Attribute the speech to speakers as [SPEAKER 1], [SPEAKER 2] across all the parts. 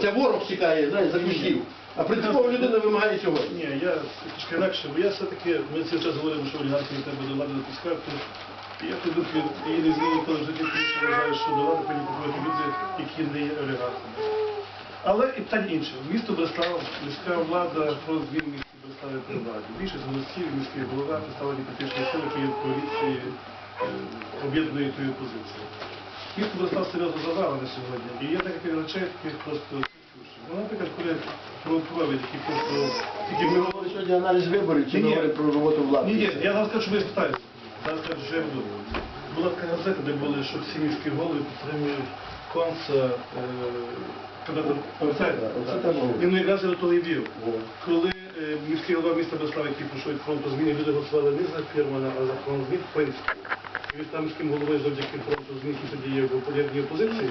[SPEAKER 1] Це ворог чекає, знаєш, за кущів. А принципова людина вимагає сьогодні.
[SPEAKER 2] Ні, я трошки інакше, бо я все-таки, ми цей час говоримо, що олігархи не треба до влади натискати. І я тут її не зміню ніколи в житті, що вважаю, що до влади повинні приходити люди, які не є олігархами. Але і питання інше. Місто Бреслав, міська влада про змін в місті Бреславі при владі. Більшість голосів, міський голова, представлені політичні сили, які в коаліції, е, об'єднує ту позицію. Місто Бреслав серйозно завалене сьогодні. І є декілька речей, яких просто. Ну, наприклад, коли про провід, які просто тільки
[SPEAKER 1] Ми говорили сьогодні аналіз виборів, чи
[SPEAKER 2] Ні,
[SPEAKER 1] говоримо про роботу влади?
[SPEAKER 2] ні, ні, я вам скажу, що ви спитаєте. Зараз кажу, що я буду. Була така газета, де були, що всі міські голови підтримують конца е,
[SPEAKER 1] Оце,
[SPEAKER 2] Так. Він якраз я того і вів. Коли е, міський голова міста Бреслав, який пройшов від фронту зміни, люди голосували не за Фірмана, а за фронт змін в принципі. І Він там міським головою завдяки фронту змін, який тоді є в політичній опозиції.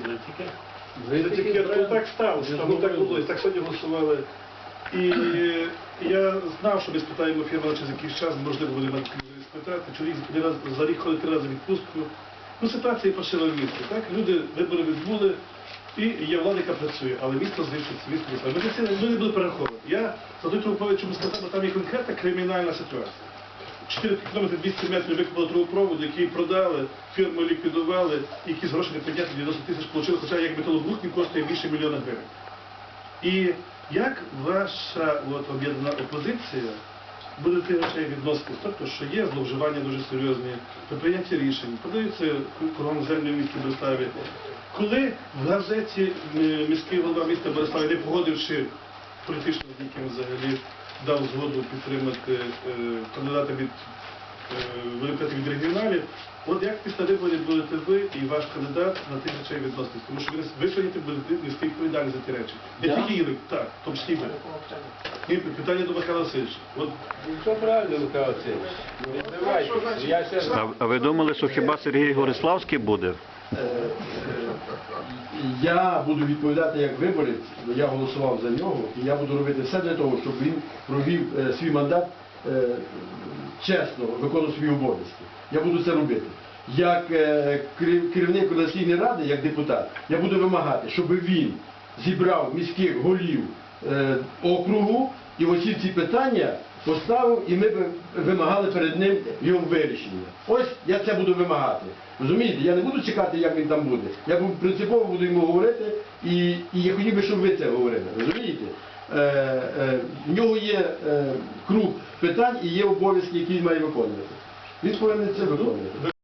[SPEAKER 2] Тільки то так сталося, тому так було, і так сьогодні голосували. І я знав, що ми спитаємо фірмана через якийсь час, можливо, буде мати спитати. Чоловік за рік ходить три рази в відпустку. Ну, ситуація пошила в місті. Так? Люди вибори відбули, і є влада, яка працює, але місто знищується, місто не Ми не- ми не буду перераховувати. Я за той трубопровід, чому сказав, бо там є конкретна кримінальна ситуація. 4 кілометри 200 метрів викопали трубопроводу, який продали, фірму ліквідували, і якісь гроші не підняти, 90 тисяч отримали, хоча як металобрух коштує більше мільйона гривень. І як ваша от, об'єднана опозиція буде тих речей відноситись? Тобто, що є зловживання дуже серйозні при прийнятті рішень, подаються кругом землі в місті Береславі. Коли в газеті міський голова міста Береславі, не погодивши політично з яким взагалі дав згоду підтримати е, кандидата від е, від регіоналів, от як після виборів будете ви і ваш кандидат на тих речей відноситись? Тому що ви, ви сьогодні будете нести відповідальність за ті речі. Не
[SPEAKER 1] Я?
[SPEAKER 2] тільки Ігор, так, в тому числі ви. І питання до Михайла Васильовича. От
[SPEAKER 3] Все правильно, Михайло Васильович. Я ще
[SPEAKER 4] А, а ви думали, що хіба Сергій Гориславський буде?
[SPEAKER 1] Я буду відповідати як виборець, бо я голосував за нього, і я буду робити все для того, щоб він провів е, свій мандат е, чесно, виконував свої обов'язки. Я буду це робити. Як е, керівник Національної ради, як депутат, я буду вимагати, щоб він зібрав міських голів округу і оці ці питання поставив, і ми б вимагали перед ним його вирішення. Ось я це буду вимагати. Розумієте, я не буду чекати, як він там буде. Я принципово буду йому говорити, і, і я хотів би, щоб ви це говорили. Розумієте? Е, е, в нього є е, круг питань і є обов'язки, які він має виконувати. Він повинен це виконувати.